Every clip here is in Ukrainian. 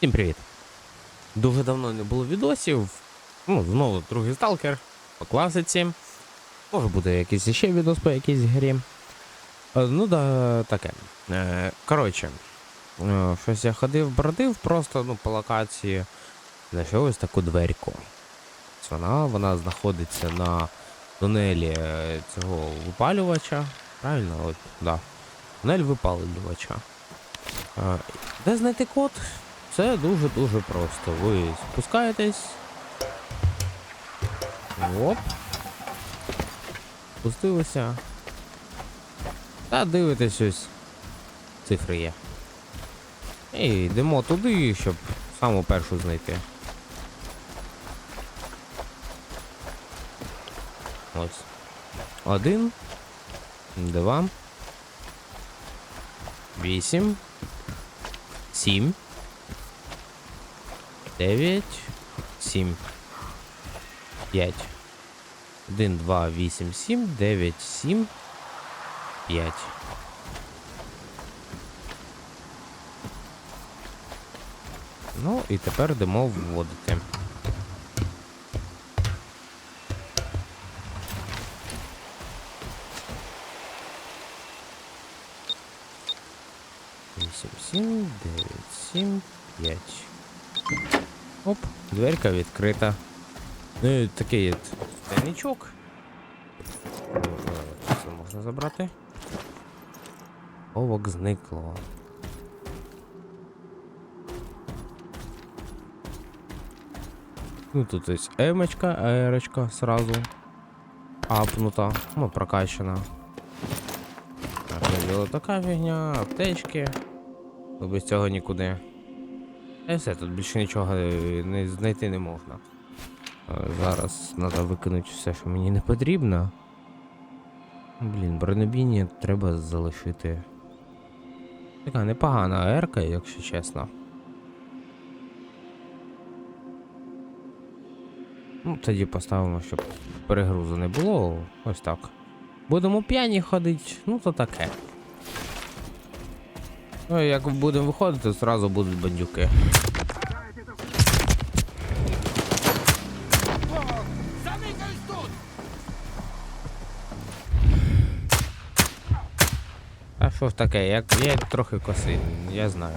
Всім привіт! Дуже давно не було відосів. Ну, знову другий сталкер по класиці. Може бути якийсь іще відос по якійсь грі. Е, Ну да, таке. Е, Коротше, е, щось я ходив, бродив просто ну, по локації. Знайшов ось таку дверку. Ось Вона, вона знаходиться на тунелі цього випалювача. Правильно? От, да. Тунель випалювача. Де знайти код? Це дуже-дуже просто. Ви спускаєтесь. Оп. Спустилися. Та дивитесь ось. Цифри є. І йдемо туди, щоб саму першу знайти. Ось. Один. Два. Вісім. Сім. 9, 7, 5. 1, 2, 8, 7, 9, 7, 5. Ну і тепер йдемо вводити. Вісім, сім, дев'ять, сім, п'ять. Оп, дверка відкрита. Ну і такий тайничок. Це можна забрати. Овок зникло. Ну тут ось емочка, аерочка сразу. Апнута, ну прокачана. Так, виділа така фігня, аптечки. Ну, Без цього нікуди. І все, тут більше нічого е, не знайти не можна. Е, Зараз треба викинути все, що мені не потрібно. Блін, бронебійні треба залишити. Така непогана АРка, якщо чесно. Ну, тоді поставимо, щоб перегрузу не було. Ось так. Будемо п'яні ходити, ну то таке. Ну, як будемо виходити, зразу будуть бандюки. А що ж таке, як я трохи косий, я знаю.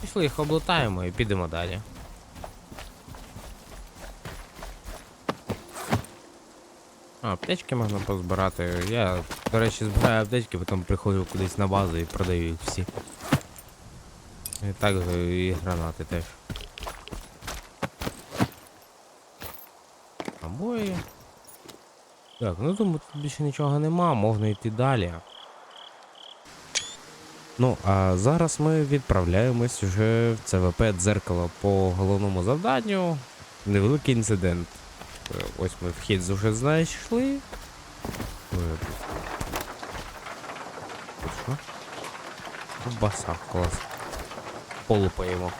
Пішли їх облутаємо і підемо далі. А, аптечки можна позбирати. Я, до речі, збираю аптечки, потім приходжу кудись на базу і продаю їх всі. І так і гранати теж. Обої. Так, ну думаю, тут більше нічого нема, можна йти далі. Ну, а зараз ми відправляємось вже в ЦВП дзеркало по головному завданню. Невеликий інцидент. Е, Ось ми вхід вже знайшли. Е, Тут що? Ковбаса, клас. Полупаємо.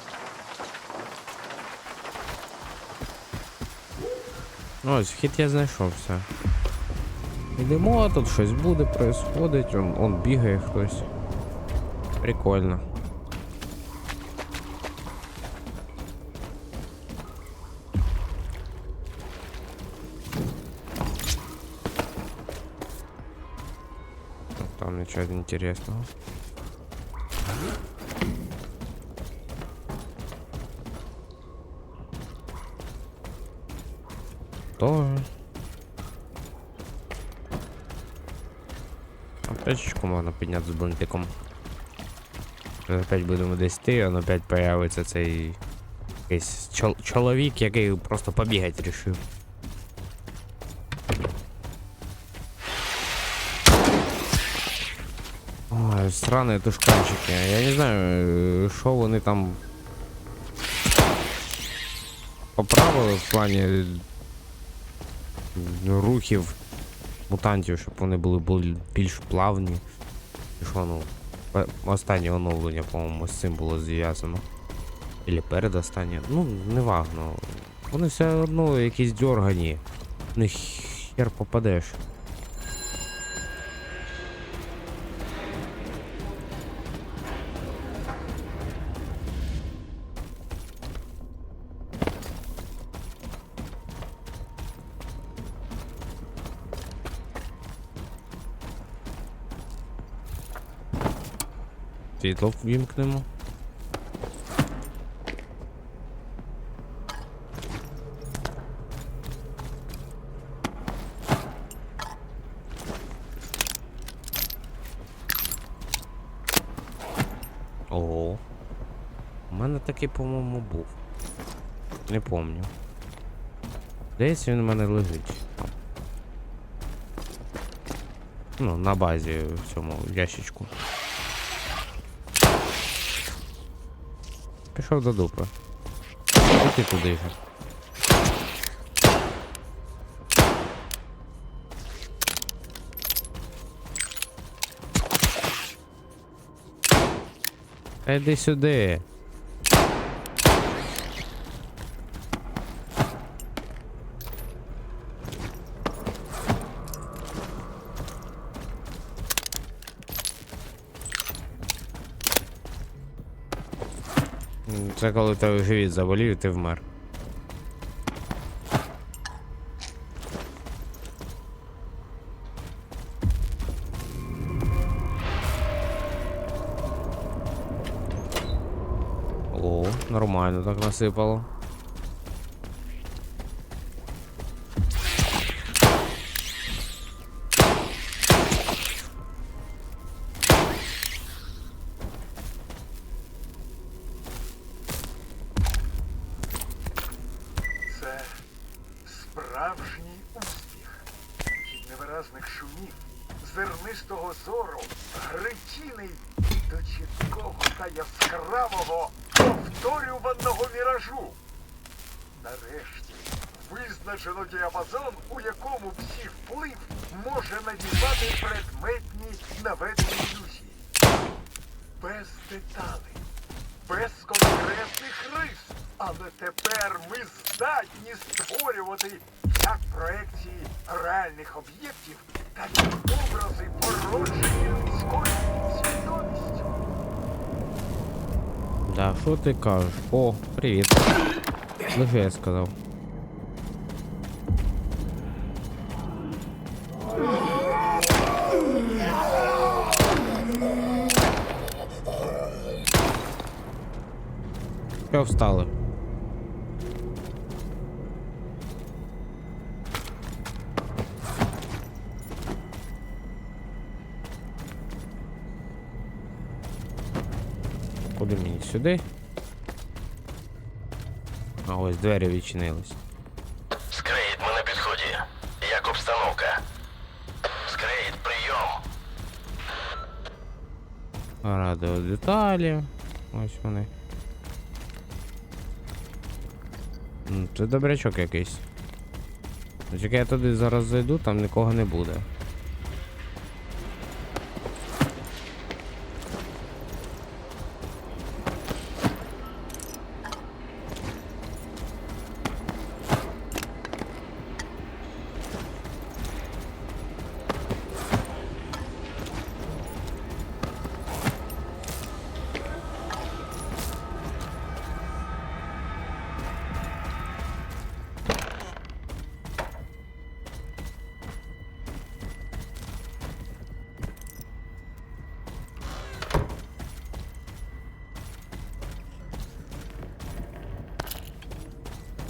Ось, вхід я знайшов все. Йдемо, тут щось буде, происходить, он, он бігає хтось. Прикольно. Ничего интересного. Тоже. Аптечечку можна підняти з бунтиком. Опять будемо десь йти, он опять появиться цей якийсь чол- чоловік, який просто побігати рішив. Ой, странні тушканчики. Я не знаю, що вони там поправили в плані е, рухів мутантів, щоб вони були, більш плавні. І що, ну, останнє оновлення, по-моєму, з цим було зв'язано. Ілі передостаннє. Ну, не важно. Вони все одно якісь дьоргані. Не хер попадеш. Світло ввімкнемо. Ого. У мене такий, по-моєму, був. Не помню. Десь він у мене лежить. Ну, на базі в цьому ящичку. Пішов до дупи. І туди же. Та сюди. Це коли тебе живіт заболів і ти вмер. О, нормально так насипало. Створювати як проекції реальних об'єктів, так і образи породжені людською свідомістю. Да, що ти кажеш? О, привіт. Лежи, я сказав. Що встали? Куди мені сюди? А ось двері відчинились. Скрейд, ми на підході. Як обстановка? Скрейд, прийом. Радіо деталі. Ось вони. Це добрячок якийсь. Ось Як я туди зараз зайду, там нікого не буде.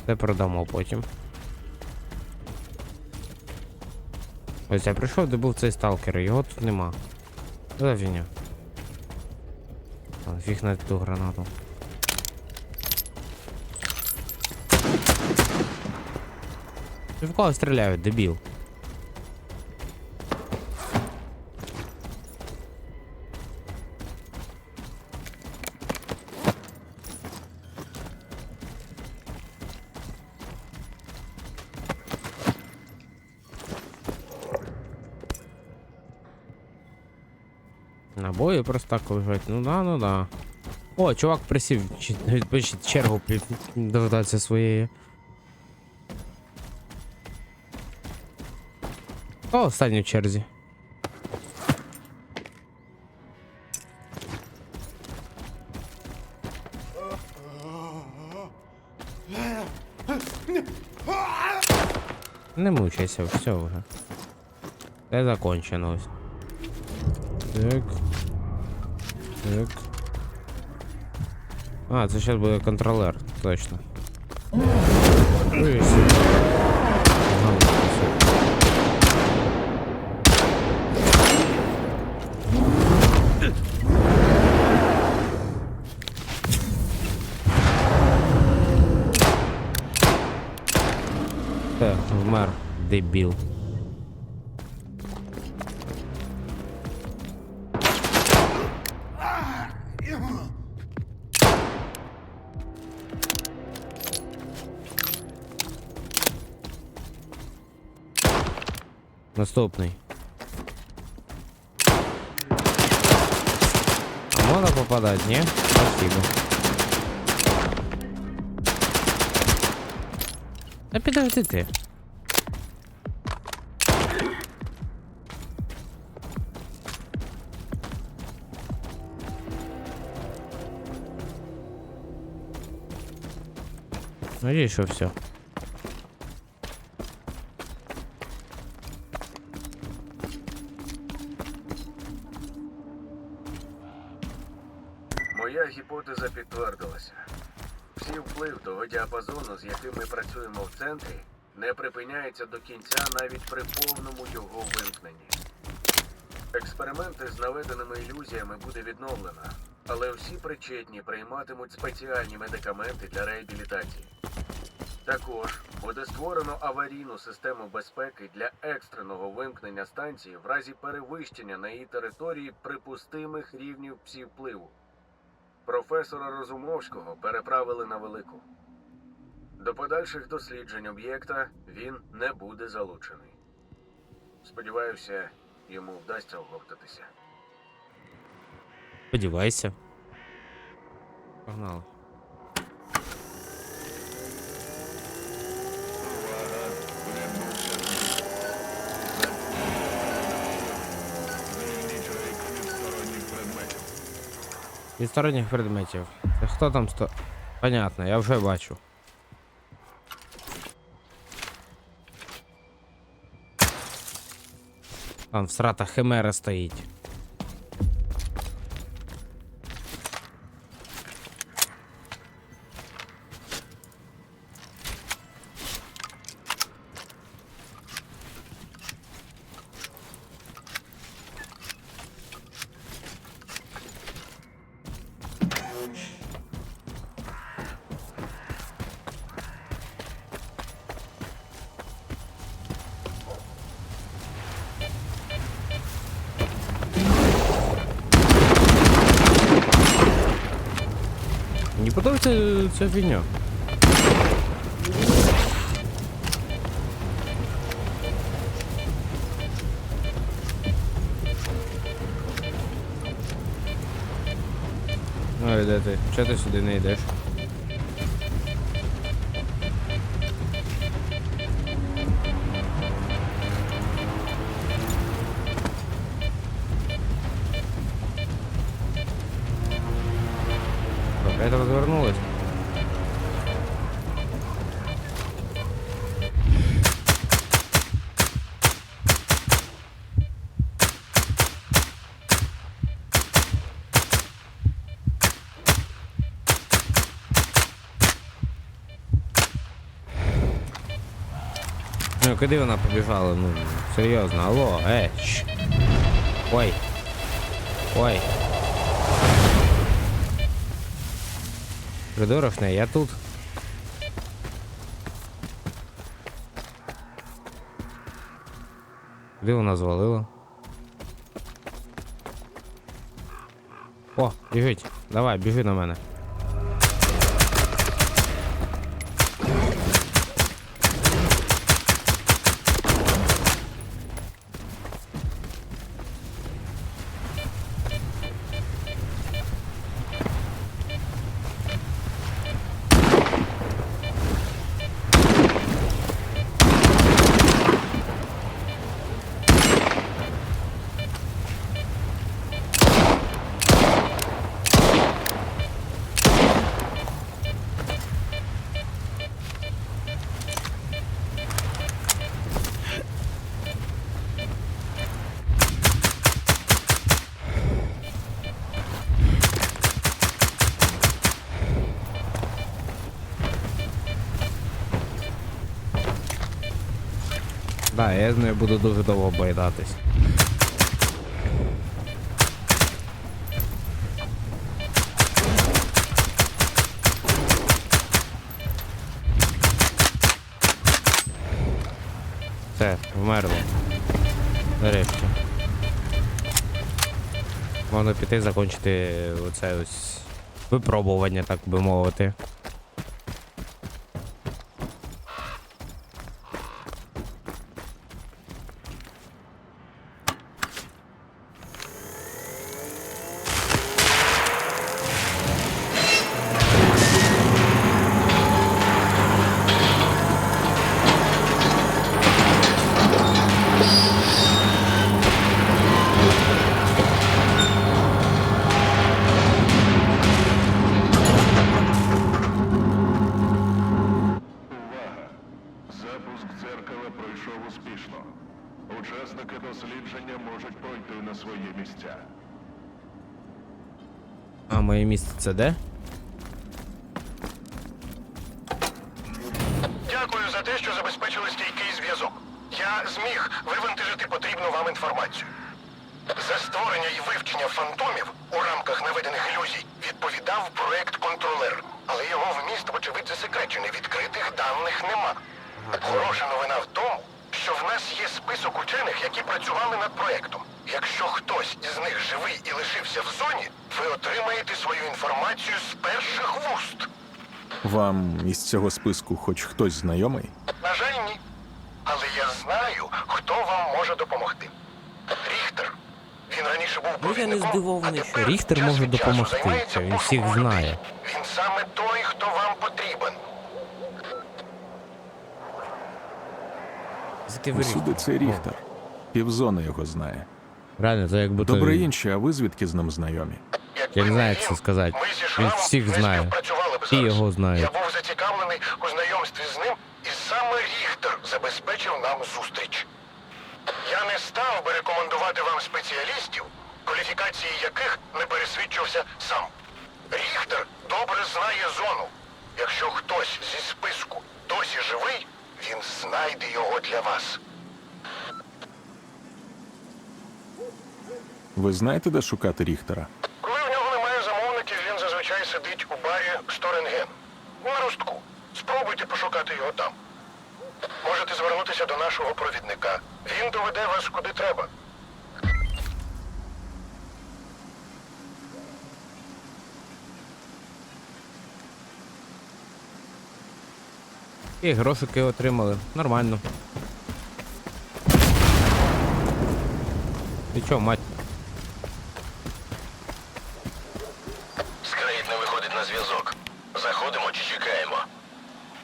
Це продамо потім. Ось я прийшов, де був цей сталкер, його тут нема. За фігня? Фіг на ту гранату. Ти в кого стріляють, дебіл? Набої просто так лежать. Ну да, ну да. О, чувак присів чергу дождатися своєї. О, останній в черзі. Не мучайся, все вже. Це закончено ось. Так. Так. А, це зараз буде контролер, точно. Ой, сюди. Ага, все. Все, вмер, дебіл. Наступний. А можна попадать, ні? Спасибо. Та підожди ти. Надеюсь, что все. Припиняється до кінця навіть при повному його вимкненні. Експерименти з наведеними ілюзіями буде відновлено, але всі причетні прийматимуть спеціальні медикаменти для реабілітації. Також буде створено аварійну систему безпеки для екстреного вимкнення станції в разі перевищення на її території припустимих рівнів псівпливу. Професора Розумовського переправили на велику. До подальших досліджень об'єкта він не буде залучений. Сподіваюся, йому вдасться оговтатися. Сподівайся. Погнали. Від сторонніх предметів. Хто там сто. Понятно, я вже бачу. Там всрата химера стоїть. Фігня. Ой, де ти? Чого ти сюди не йдеш? Ну, куди вона побіжала? Ну, серйозно, алло, е, щ. Ой. Ой. Придурочне, я тут. Де вона звалила? О, біжить. Давай, біжи на мене. Да, я з нею буду дуже довго боїдатись. Все, вмерло. Нарешті. Можна піти закінчити оце ось випробування, так би мовити. Запуск дзеркала пройшов успішно. Учасники дослідження можуть пройти на свої місця. А моє місце це де? Дякую за те, що забезпечили стійкий зв'язок. Я зміг вивантажити потрібну вам інформацію. За створення і вивчення фантомів у рамках наведених ілюзій відповідав проект контролер, але його вміст, вочевидь, засекречений. Відкритих даних нема. Хороша новина в тому, що в нас є список учених, які працювали над проектом. Якщо хтось із них живий і лишився в зоні, ви отримаєте свою інформацію з перших вуст. Вам із цього списку хоч хтось знайомий? На жаль, ні. Але я знаю, хто вам може допомогти. Ріхтер. Він раніше був Ну, я не провідником, здивований, що тепер Ріхтер час може від часу допомогти. займається Це він пошуком всіх людей. знає. Він саме той, хто вам потрібен. Звідки ви Усюди Ріхтер? це Ріхтер. Півзони його знає. Реально, це якби Добре той... інші, а ви звідки з ним знайомі? Я не знаю, як це сказати. Він всіх знає. Всі його знають. Я був зацікавлений у знайомстві з ним, і саме Ріхтер забезпечив нам зустріч. Я не став би рекомендувати вам спеціалістів, кваліфікації яких не пересвідчився сам. Ріхтер добре знає зону. Якщо хтось зі списку досі живий, він знайде його для вас. Ви знаєте, де шукати Ріхтера? Коли в нього немає замовників, він зазвичай сидить у барі Сторенген. На ростку. Спробуйте пошукати його там. Можете звернутися до нашого провідника. Він доведе вас куди треба. І грошики отримали. Нормально. Ти чо, мать? Скрейт не виходить на зв'язок. Заходимо чи чекаємо?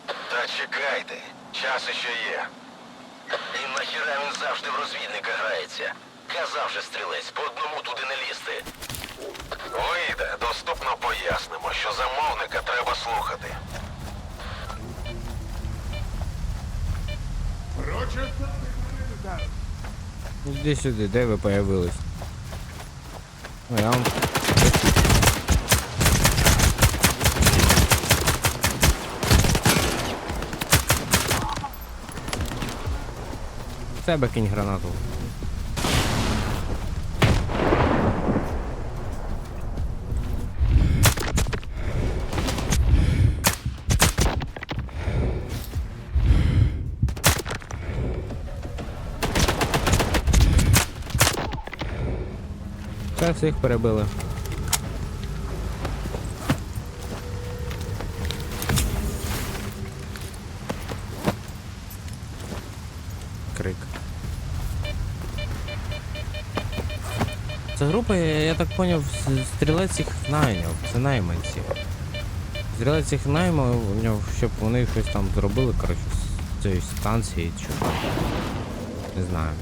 Та чекайте. Час іще є. І нахіра він завжди в розвідника грається. Казав стрілець, по одному туди не лізти. Вийде, доступно пояснимо, що замовника треба слухати. Іди сюди, де ви появились? О, я вам... Себе кинь гранату. Все, всіх перебили. Крик. Це група, я, я так поняв, стрілець їх найняв, це найманці. Стрілець їх наймав, щоб вони щось там зробили, коротше, з цієї станції чи. Не знаю.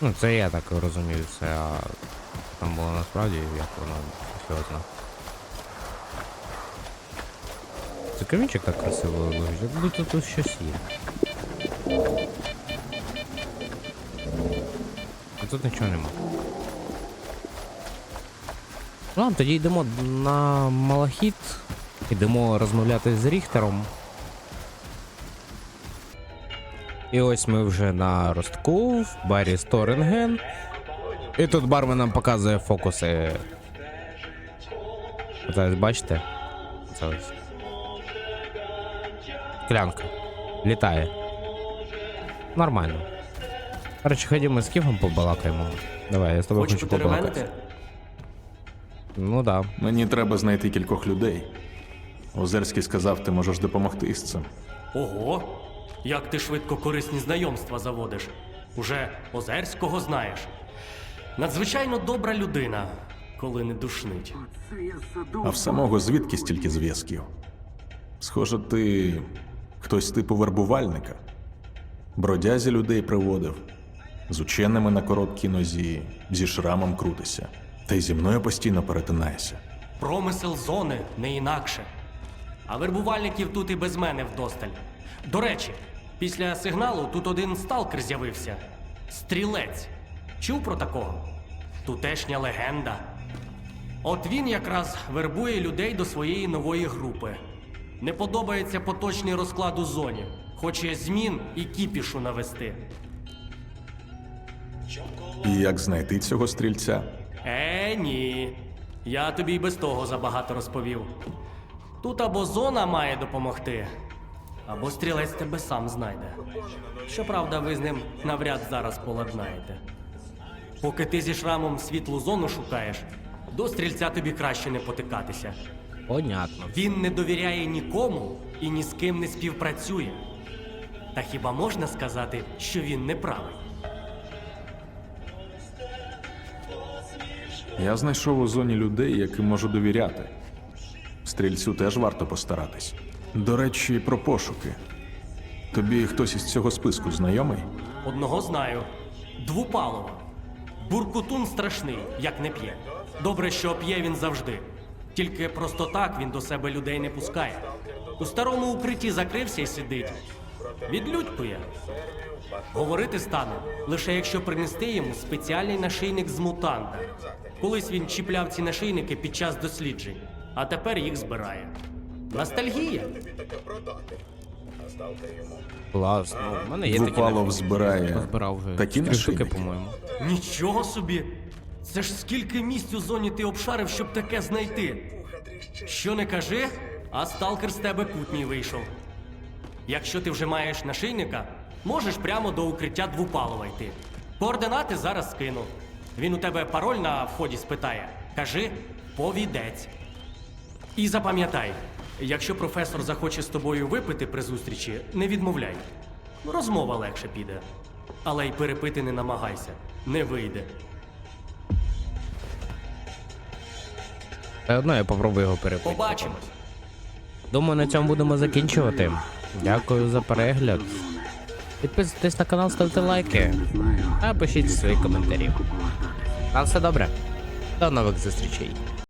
Ну, це я так розумію, це там було насправді, як воно серйозно. Це камінчик так красиво лежить, як будто тут щось є. А тут нічого нема. Ладно, тоді йдемо на Малахіт. Ідемо розмовляти з Ріхтером. І ось ми вже на ростку в барі Сторенген. І тут бармен нам показує фокуси. Ось бачите? Це ось. Клянка. Літає. Нормально. Короче, ходімо з Кіфом побалакаємо. Давай, я з тобою Хочеш хочу побалакати. Ну да. Мені треба знайти кількох людей. Озерський сказав, ти можеш допомогти з цим. Ого! Як ти швидко корисні знайомства заводиш. Уже Озерського знаєш. Надзвичайно добра людина, коли не душнить. А в самого звідки стільки зв'язків? Схоже, ти хтось типу вербувальника. Бродязі людей приводив, з ученими на короткій нозі, зі шрамом крутися. Та й зі мною постійно перетинаєшся. Промисел зони не інакше. А вербувальників тут і без мене вдосталь. До речі, після сигналу тут один сталкер з'явився. Стрілець. Чув про такого? Тутешня легенда. От він якраз вербує людей до своєї нової групи. Не подобається поточний розклад у зоні. Хоче змін і кіпішу навести. І як знайти цього стрільця? Е, ні. Я тобі й без того забагато розповів. Тут або зона має допомогти, або стрілець тебе сам знайде. Щоправда, ви з ним навряд зараз поладнаєте. Поки ти зі шрамом світлу зону шукаєш, до стрільця тобі краще не потикатися. Понятно. Він не довіряє нікому і ні з ким не співпрацює. Та хіба можна сказати, що він не правий? Я знайшов у зоні людей, яким можу довіряти. Стрільцю теж варто постаратись. До речі, про пошуки. Тобі хтось із цього списку знайомий? Одного знаю. Двупалова. Буркутун страшний, як не п'є. Добре, що п'є він завжди. Тільки просто так він до себе людей не пускає. У старому укритті закрився і сидить. Відлюдькує. Говорити стане, лише якщо принести йому спеціальний нашийник з мутанта. Колись він чіпляв ці нашийники під час досліджень, а тепер їх збирає. Ностальгія. Класно. Ну, в мене є такі Двупалов збирає Позбирав вже такі три штуки, нашийники? по-моєму. Нічого собі! Це ж скільки місць у зоні ти обшарив, щоб таке знайти. Що не кажи, а сталкер з тебе путній вийшов. Якщо ти вже маєш нашийника, можеш прямо до укриття двупалова йти. Координати зараз скину. Він у тебе пароль на вході спитає. Кажи повідець. І запам'ятай, якщо професор захоче з тобою випити при зустрічі, не відмовляй. Розмова легше піде. Але й перепити не намагайся, не вийде. Одно я попробую його перепити. Побачимось. Думаю, на цьому будемо закінчувати. Дякую за перегляд. Підписуйтесь на канал, ставте лайки. А пишіть свої коментарі. На все добре. До нових зустрічей.